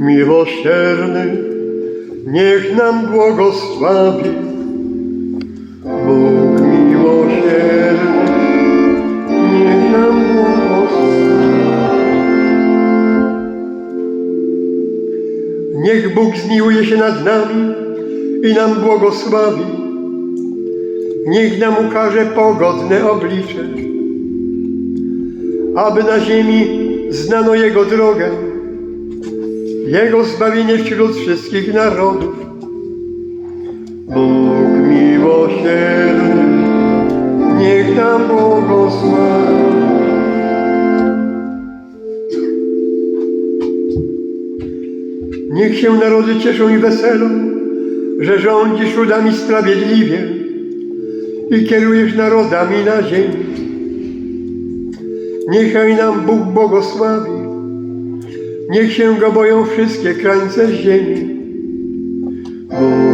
miłosierny, niech nam błogosławi. Bóg miłosierny, niech nam błogosławi. Niech Bóg zmiłuje się nad nami i nam błogosławi. Niech nam ukaże pogodne oblicze, aby na ziemi znano Jego drogę, Jego zbawienie wśród wszystkich narodów. Bóg miłosierny, niech nam błogosławi. Niech się narody cieszą i weselą, że rządzisz ludami sprawiedliwie i kierujesz narodami na ziemi. Niechaj nam Bóg błogosławi, Niech się go boją wszystkie krańce ziemi. Bóg